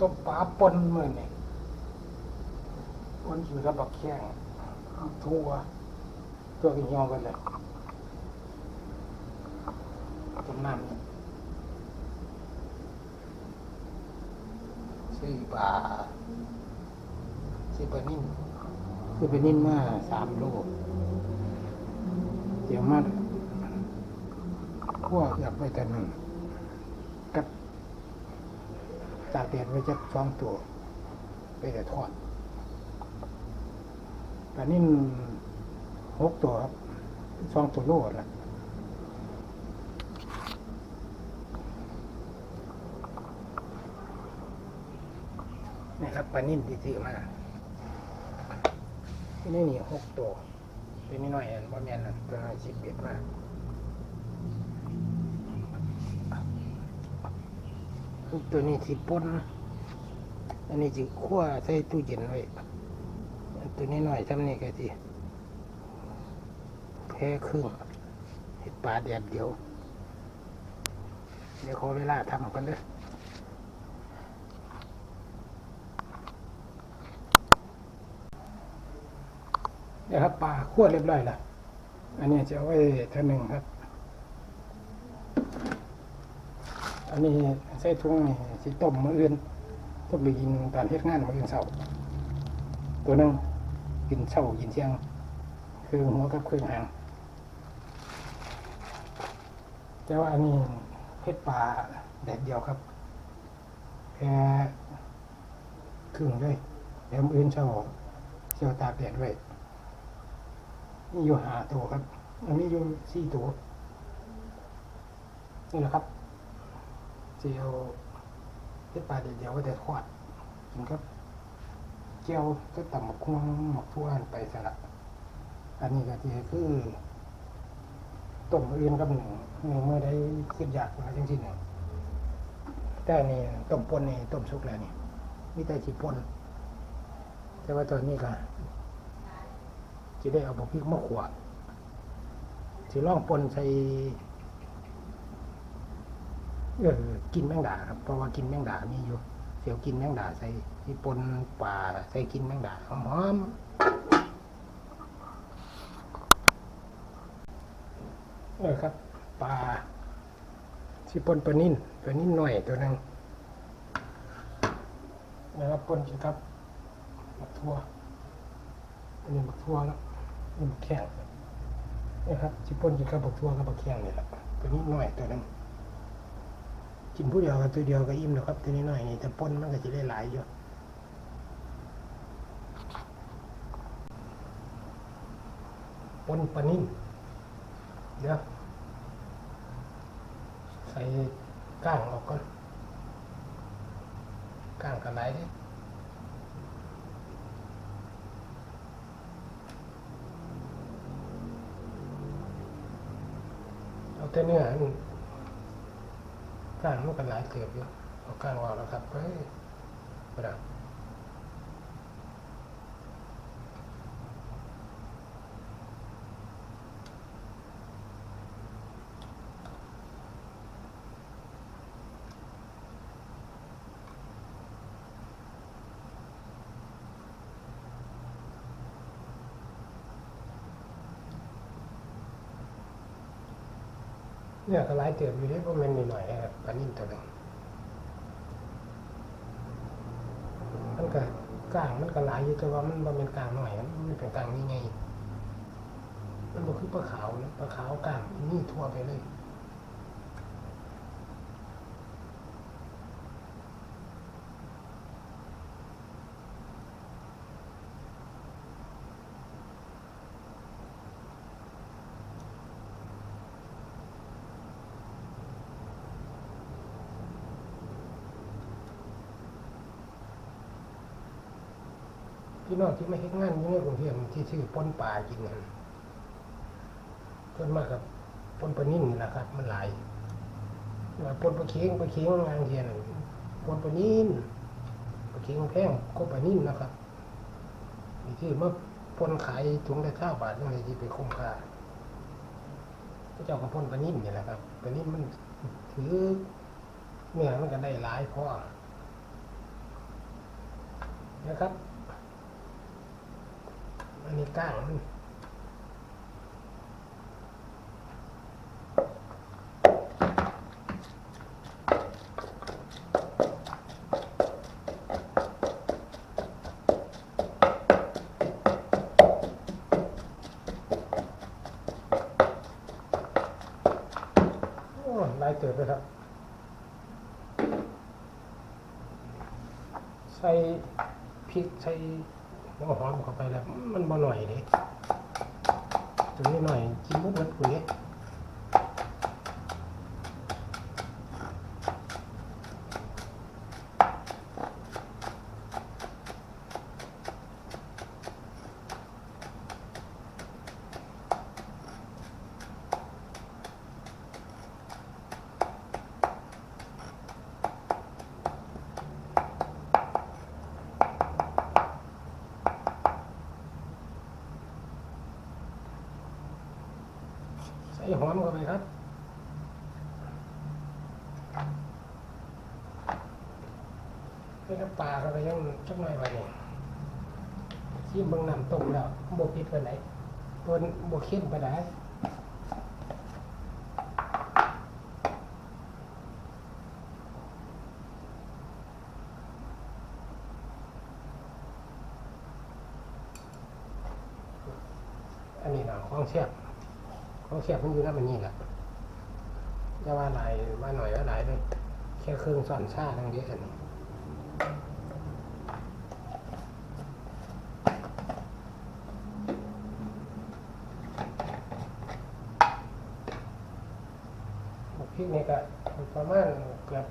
ต้มปลาปนมือนี่ปนกินกับบักแข้งทั่วตัวกินยอกันเลยต้มน้ำนี่ซื้อปลาซื้อปลานิ่มคือไปนิ่มมาสามโลเดี๋ยวมาคั่วอือกไว้แต่หนึ่งกับ จากเดียดไว้จะสองตัว ไปแต่ทอดปลานิ่มหกตัวครับสองตัวโลละนี่ครับปลานิ่มที่ซื้อมาที่นี่นี่หกตัวตัวนี้น้อยอันบ่แม่นอันตัวน้อยสิบเอ็ดมา ตัวนี้สิป่นอันนี้สิคั่วใส่ตู้เย็นไว้ตัวนี้หน้อยทำนี่ก็สิแค่ครึ่งเห็ดปลาแดดเดียว เดี๋ยวขอเวลาทำกันเด้อเนี่ยครับปลาคั่วเรียบร้อยแล้วอันนี้จะเอาไว้ท่าหนึ่งครับ อันนี้ใส่ถุงนี่สิต้มมื้ออื่นต้มไปกินตอนเฮ็ดงานมื้ออื่นเช้าตัวหนึงกินเช้ากินเที่ยง คือหัวกับเครื่องหางแต่ว่าอันนี้เฮ็ดปลาแดดเดียวครับแค่ครึ่งเลยแล้วมื้ออื่นเช้าเช้าตากแดดไว้นี่อยู่หาตัวครับ อันนี้อยู่สี่ตัวนี่แหละครับ เจียวเฮ็ดปลาเดียวๆก็จะทอดกินครับเจียวก็ต่ำหมกควงหมกทั่วอันไปสละอันนี้ก็ที่คือต้มอื่นกับหนึ่งหนึ่งเมื่อได้ขึ้นยากมาจังที่หนึ่งแต่นี่ต้มปนนี่ต้มสุกแล้วนี่มีแต่ฉีปนแต่ว่าตอนนี้ก็จะได้เอาบกพริกมาขวดสิล่องปนใส่ เออกินแมงดาครับเพราะว่ากินแมงดามีอยู่เสียวกินแมงดาใส่ที่ปนป่าใส่กินแมงดาหอมเออครับปลาที่ปนปลานิ่นปลานิ่นหน่อยตัวหนึงนะครับปนกิครับบักทั่วอันนี้บักทั่วแล้วนี่บักแข้งนะครับจิปนกินกับบักทั่วกับบักแข้งนี่แหละตัวนี้น้อยตัวนึง กินผู้เดียวกับตัวเดียวก็อิ่มแล้วครับตัวนี้น้อยนี่แต่ป่นมันก็จะได้หลายอยู่ป่นปนิ่มเดี๋ยวใส่ก้างออกก่อนก้างกันไหลายเด้เอาแต่เนื้อ สร้างมันก็หลายเกือบอยู่เอาข้างวางแล้วครับเฮ้ยประดับ เนี่ยก็หลายเติบอยู่เด้เพราะมันหน่อยนะครับปลานิ่มตัวหนึงมันก็ก้างมันก็หลายอยู่แต่ว่ามันบ่เป็นกลางหน่อยมันมันเป็นกลางนี่ไงมันบ่คือปลาขาวนะปลาขาวก้างนี่ทั่วไปเลย พี่น้องที่ไม่เฮ็ดงานอยู่ในกรุงเทพที่ชื่อปนป่ากินนั่นส่วนมากกับปนปนิ่นนี่แหละครับ มันหลายว่าปนปลาเค็งปลาเค็งงานเทียนปนปนิ่นปลาเค็งแพงก็ปนิ่นนะครับนี่ที่มาปนขายถุงละเก้าบาทนี่เลยที่ไปคุ้มค่าพระเจ้ากับปนปนิ่นนี่แหละครับปนิ่นมันถือเนื้อมันก็ได้หลายพราะนะครับ อันนี้ก้างมันโอ้ลายเติบเลยครับ ใส่พริกใส่ หัวหอมเข้าไปแล้ว มันบ่หน่อยเลยตัวนี้หน่อยกินบ่หมดกูนี้ ใส่หอมเข้าไปครับใส่น้ำปลาเข้าไปยังจักหน่อยไปนี่ชิมเบิ่งน้ำต้มแล้วบ่ผิดไปไหนตัวบ่เข้มไปไหนอันนี้นะของเสียบ ของเสียบมันอยู่แล้วมันนี่แหละจะว่าหลายว่าหน่อยว่าหลายเลยแค่เครื่องสอนชาทั้งเดียอันนี้พริกนี่ก็ประมาณเกือบ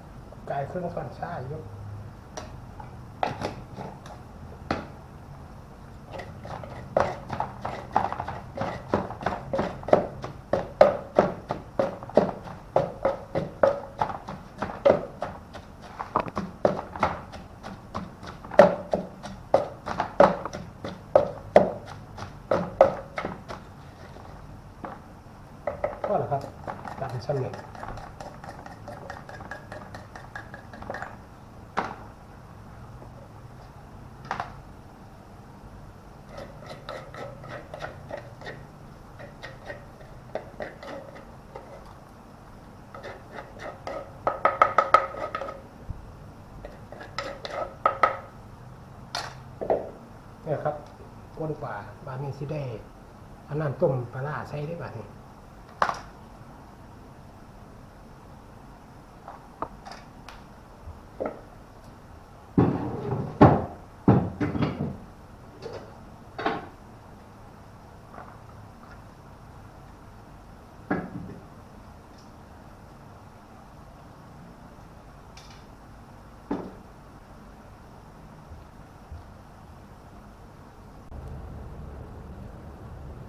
กลายเครื่องสอนชาอยู่ก็แหละครับตามชั้นหนึ่งเนี่ยครับ ก้นป่าบานนี้สิได้อันนั้นต้มปลาร้าใส่ได้บาดนี้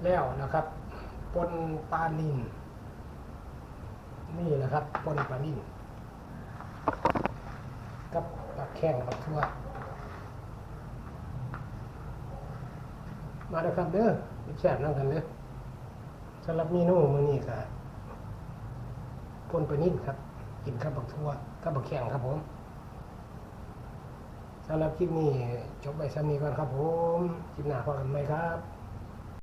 แล้วนะครับปนปลานินนี่นะครับปนปลานินกับปลาแข้งปลาทั่วมาเด้อครับเด้อแซ่บนั่งกันเด้อสำหรับเมนูมื้อนี้ก็ปนปลานินครับ กินกับบักทั่วกับบักแข้งครับผมสำหรับคลิปนี้จบไปซ้ำนี้ก่อนครับผม คลิปหน้าพบกันไหมครับ